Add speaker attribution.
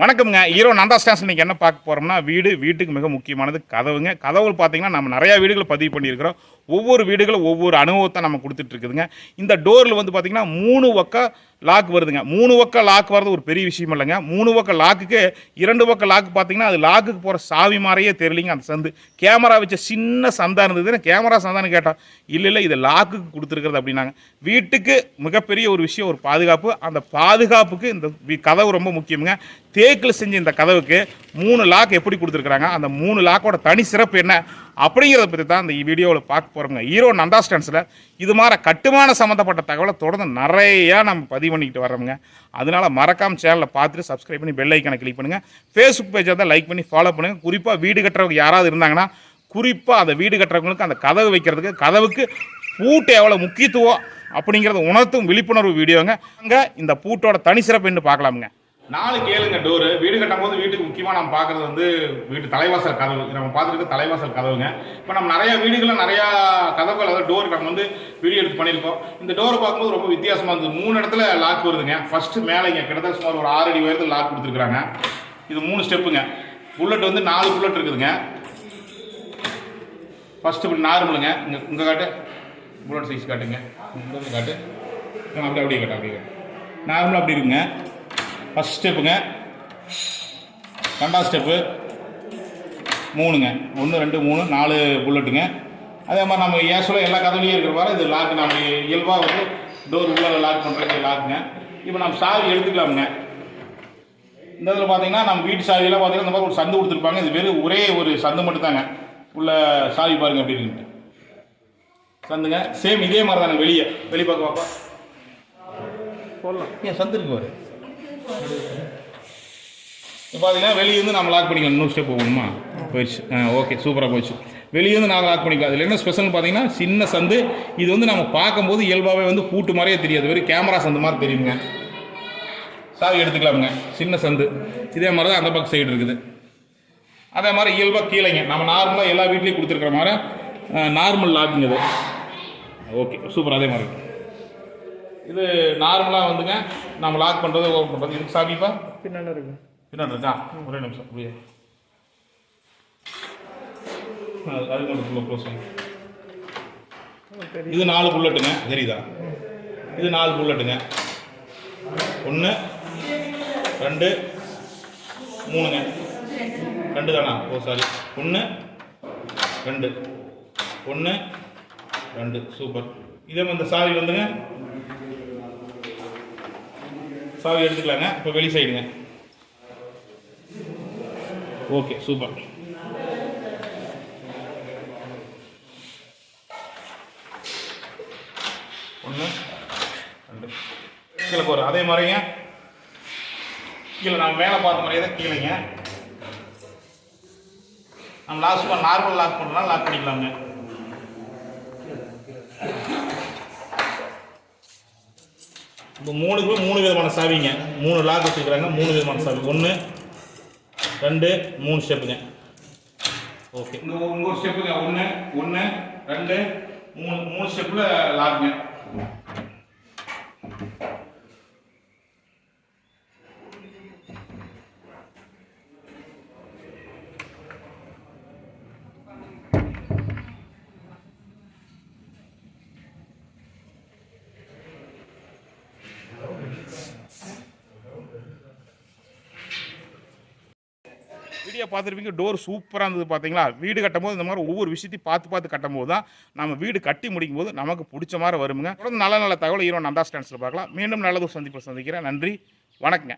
Speaker 1: வணக்கம்ங்க. Hero Nanda stands இன்னைக்கு என்ன பார்க்க போகிறோம்னா வீடு வீட்டுக்கு மிக முக்கியமானது கதவுங்க. கதவுகள் பார்த்தீங்கன்னா நம்ம நிறையா வீடுகளை பதிவு பண்ணியிருக்கிறோம். ஒவ்வொரு வீடுகளும் ஒவ்வொரு அனுபவத்தை நம்ம கொடுத்துட்ருக்குதுங்க இந்த டோரில் வந்து பார்த்தீங்கன்னா மூணு பக்கம் லாக் வருதுங்க. மூணு பக்கம் லாக் வர்றது ஒரு பெரிய விஷயம் இல்லைங்க. மூணு பக்கம் லாக்குக்கு இரண்டு பக்கம் லாக் பார்த்தீங்கன்னா அது லாக்குக்கு போகிற சாவி மாதிரியே தெரியலிங்க அந்த சந்து. கேமரா வச்ச சின்ன சந்தா இருந்ததுன்னு கேமரா சந்தான்னு கேட்டோம் இல்லை இல்லை இது லாக்குக்கு கொடுத்துருக்குறது அப்படின்னாங்க. வீட்டுக்கு மிகப்பெரிய ஒரு விஷயம் ஒரு பாதுகாப்பு. அந்த பாதுகாப்புக்கு இந்த வி- கதவு ரொம்ப முக்கியமுங்க. தேக்கில் செஞ்ச இந்த கதவுக்கு மூணு லாக் எப்படி கொடுத்துருக்குறாங்க? அந்த மூணு லாக்கோட தனி சிறப்பு என்ன? அப்படிங்கிறத பற்றி தான் இந்த வீடியோவில் பார்க்க போகிறோங்க ஹீரோ நந்தா ஸ்டான்ஸில் இது மாதிரி கட்டுமான சம்மந்தப்பட்ட தகவலை தொடர்ந்து நிறையா நம்ம பதிவு பண்ணிக்கிட்டு வரோங்க அதனால மறக்காம சேனலை பார்த்துட்டு சப்ஸ்கிரைப் பண்ணி பெல் ஐக்கனை கிளிக் பண்ணுங்கள் ஃபேஸ்புக் பேஜை தான் லைக் பண்ணி ஃபாலோ பண்ணுங்கள் குறிப்பாக வீடு கட்டுறவங்க யாராவது இருந்தாங்கன்னா குறிப்பாக அந்த வீடு கட்டுறவங்களுக்கு அந்த கதவு வைக்கிறதுக்கு கதவுக்கு பூட்டு எவ்வளோ முக்கியத்துவம் அப்படிங்கிறத உணர்த்தும் விழிப்புணர்வு வீடியோங்க. அங்கே இந்த பூட்டோட தனி சிறப்பு பார்க்கலாமுங்க. நாலு கேளுங்க டோரு வீடு கட்டும் போது வீட்டுக்கு முக்கியமாக நம்ம பார்க்குறது வந்து வீட்டு தலைவாசல் கதவு நம்ம பார்த்துருக்க தலைவாசல் கதவுங்க. இப்போ நம்ம நிறையா வீடுகளில் நிறையா கதவுகள் அதாவது டோர் நம்ம வந்து வீடியோ எடுத்து பண்ணியிருக்கோம். இந்த டோரை பார்க்கும்போது ரொம்ப வித்தியாசமாக இருந்தது. மூணு இடத்துல லாக் வருதுங்க. ஃபஸ்ட்டு மேலேங்க கிட்டத்தட்ட சுமார் ஒரு ஆறு அடி உயரத்தில் லாக் கொடுத்துருக்குறாங்க. இது மூணு ஸ்டெப்புங்க புல்லட் வந்து நாலு புல்லட் இருக்குதுங்க. ஃபஸ்ட்டு இப்படி நார்மலுங்க இங்கே உங்கள் காட்டு. புல்லட் சைஸ் காட்டுங்க. காட்டு. அப்படி அப்படியே அப்படியே காட்டு அப்படியே காட்டு. நார்மலாக அப்படி இருக்குங்க. ஃபஸ்ட் ஸ்டெப்புங்க ரெண்டாவது ஸ்டெப்பு மூணுங்க. ஒன்று ரெண்டு மூணு நாலு புல்லட்டுங்க அதே மாதிரி நம்ம ஏசுவலாக எல்லா கதவுலையும் இருக்கிற மாதிரி இது லாக் நம்ம இயல்பாக வந்து டோர் உள்ள லாக் பண்ணுறது லாக்குங்க இப்போ நம்ம சாவி எடுத்துக்கலாமுங்க. இந்த இதில் பார்த்தீங்கன்னா நம்ம வீட்டு சாவியெல்லாம் பார்த்தீங்கன்னா இந்த மாதிரி ஒரு சந்து கொடுத்துருப்பாங்க. இது வெறும் ஒரே ஒரு சந்து மட்டும்தாங்க. உள்ள சாவி பாருங்க அப்படி சந்துங்க. சேம் இதே மாதிரி தானே வெளியே. வெளியே பார்க்க பாப்பா ஏன் சந்து இருக்கு பாரு. இப்போ பார்த்தீங்கன்னா வெளியேருந்து நம்ம லாக் பண்ணிக்கலாம். இன்னொரு ஸ்டெப் போகணுமா? போயிடுச்சு. ஆ ஓகே சூப்பராக போயிடுச்சு. வெளியேருந்து நான் லாக் பண்ணிக்கலாம். அதில் என்ன ஸ்பெஷல்னு பார்த்தீங்கன்னா சின்ன சந்து. இது வந்து நம்ம பார்க்கும்போது இயல்பாகவே வந்து பூட்டு மாதிரியே தெரியாது. வெறும் கேமரா சந்து மாதிரி தெரியுங்க. சாவி எடுத்துக்கலாமுங்க. சின்ன சந்து. இதே மாதிரி தான் அந்த பக்கம் சைடு இருக்குது. அதே மாதிரி இயல்பாக கீழேங்க. நம்ம நார்மலாக எல்லா வீட்லேயும் கொடுத்துருக்குற மாதிரி நார்மல் லாக்குங்க இது. ஓகே சூப்பர் அதே மாதிரி. இது நார்மலாக வந்துங்க. நம்ம லாக் பண்ணுறது ஓப்பன் பண்ணுறது இதுக்கு சாவிப்பா
Speaker 2: பின்னால இருக்கு.
Speaker 1: பின்னாடி இருக்கா? ஒரே நிமிஷம் அப்படியே. அது மட்டும் க்ளோஸ் இது நாலு புல்லட்டுங்க. தெரியுதா? இது நாலு புல்லட்டுங்க. ஒன்று ரெண்டு மூணுங்க. ரெண்டு தானா? ஓ சாரி ஒன்று ரெண்டு. ஒன்று ரெண்டு. சூப்பர். இதே இந்த சாவி வந்துங்க. சாவி எடுத்துக்கலாங்க. இப்போ வெளி சைடுங்க ஓகே சூப்பர் ஒன்று ரெண்டு. கீழே போகிற அதே மாதிரிங்க. கீழே நம்ம மேலே பார்த்த மாதிரியே தான் கீழேங்க. நம்ம லாஸ்ட் நார்மல் லாக் பண்ணலாம் லாக் பண்ணிக்கலாங்க. இப்போ மூணுக்குமே மூணு விதமான சாவிங்க. மூணு லாக் வச்சுருக்குறாங்க மூணு விதமான சாவி. ஒன்று ரெண்டு மூணு ஸ்டெப்புங்க ஓகே இந்த ஒரு ஸ்டெப்புங்க ஒன்று ஒன்று ரெண்டு மூணு மூணு ஸ்டெப்பில் லாக்குங்க வீடியோ பார்த்துருப்பீங்க டோர் சூப்பராக இருந்தது பார்த்தீங்களா? வீடு கட்டும்போது இந்த மாதிரி ஒவ்வொரு விஷயத்தையும் பார்த்து பார்த்து கட்டும்போது தான் நம்ம வீடு கட்டி முடிக்கும் போது நமக்கு பிடிச்ச மாதிரி வருமுங்க. தொடர்ந்து நல்ல நல்ல தகவல் ஹீரோ நந்தா ஸ்டாண்ட்ஸில் பார்க்கலாம். மீண்டும் நல்லது சந்திப்பை சந்திக்கிறேன். நன்றி. வணக்கங்க.